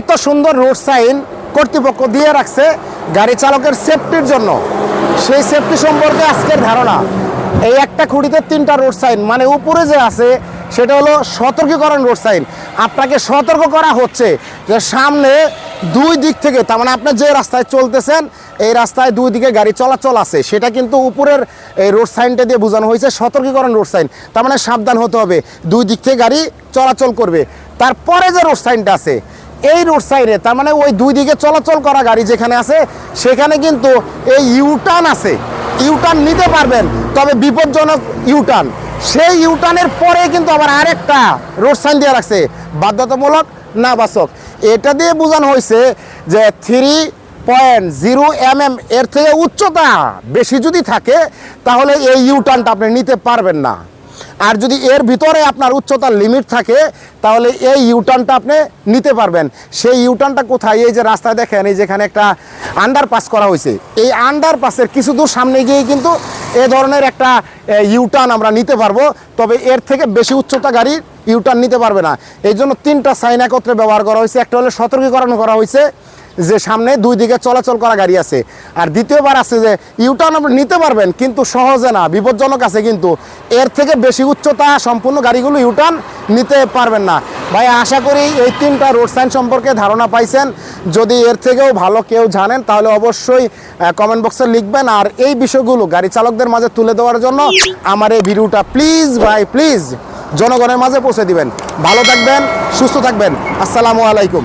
এত সুন্দর road sign কর্তৃপক্ষ দিয়ে রাখছে গাড়ি চালকের সেফটির জন্য। সেই সেফটি সম্পর্কে আজকের ধারণা। এই একটা খুঁটিতে তিনটা রোড সাইন মানে উপরে যে আছে, সেটা হলো সতর্কীকরণ রোড সাইন। আপনাকে সতর্ক করা হচ্ছে যে সামনে দুই দিক থেকে, তার মানে আপনি যে রাস্তায় চলতেছেন, এই রাস্তায় দুই দিকে গাড়ি চলাচল আছে। সেটা কিন্তু উপরের এই রোড সাইনটা দিয়ে বোঝানো হয়েছে, সতর্কীকরণ রোড সাইন। তার মানে সাবধান হতে হবে। দুই দিক থেকে গাড়ি চলাচল করবে। তারপরে যে রোড সাইনটা আছে এই রোড সাইডে তার মানে ওই দুই দিকে চলাচল করা গাড়ি যেখানে আছে, সেখানে কিন্তু এই ইউটার্ন আছে। ইউটার্ন নিতে পারবেন, তবে বিপজ্জনক ইউটার্ন সেই ইউটার্নের পরে কিন্তু আবার আরেকটা রোড সাইন দিয়ে রাখছে বাধ্যতামূলক না বাসক। এটা দিয়ে বোঝানো হয়েছে যে three point zero M M এর থেকে উচ্চতা বেশি যদি থাকে, তাহলে এই ইউটার্নটা আপনি নিতে পারবেন না। আর যদি এর ভিতরে আপনার উচ্চতার লিমিট থাকে, তাহলে এই ইউটার্নটা আপনি নিতে পারবেন। সেই ইউটার্নটা কোথায়? এই যে রাস্তায় দেখেন, এই যেখানে একটা আন্ডারপাস করা হয়েছে। এই আন্ডারপাসের কিছু দূর সামনে গিয়ে কিন্তু এ ধরনের একটা ইউটার্ন আমরা নিতে পারব। তবে এর থেকে বেশি উচ্চতা গাড়ি ইউটার্ন নিতে পারবে না। এই জন্য তিনটা সাইন একত্রে ব্যবহার করা হয়েছে। একটা হলে সতর্কীকরণ করা হয়েছে। যে সামনে দুই দিকে চলাচল করা গাড়ি আছে। আর দ্বিতীয়বার আছে যে ইউটার্ন আপনি নিতে পারবেন, কিন্তু সহজে না, বিপজ্জনক আছে কিন্তু। এর থেকে বেশি উচ্চতা সম্পূর্ণ গাড়িগুলো ইউটার্ন নিতে পারবেন না। ভাই, আশা করি এই তিনটা রোড সাইন সম্পর্কে ধারণা পাইছেন। যদি এর থেকেও ভালো কেউ জানেন, তাহলে অবশ্যই কমেন্ট বক্সে লিখবেন। আর এই বিষয়গুলো গাড়ি চালকদের মাঝে তুলে দেওয়ার জন্য আমার এই ভিডিওটা প্লিজ ভাই প্লিজ জনগণের মাঝে পৌঁছে দিবেন। ভালো থাকবেন, সুস্থ থাকবেন। আসসালামু আলাইকুম।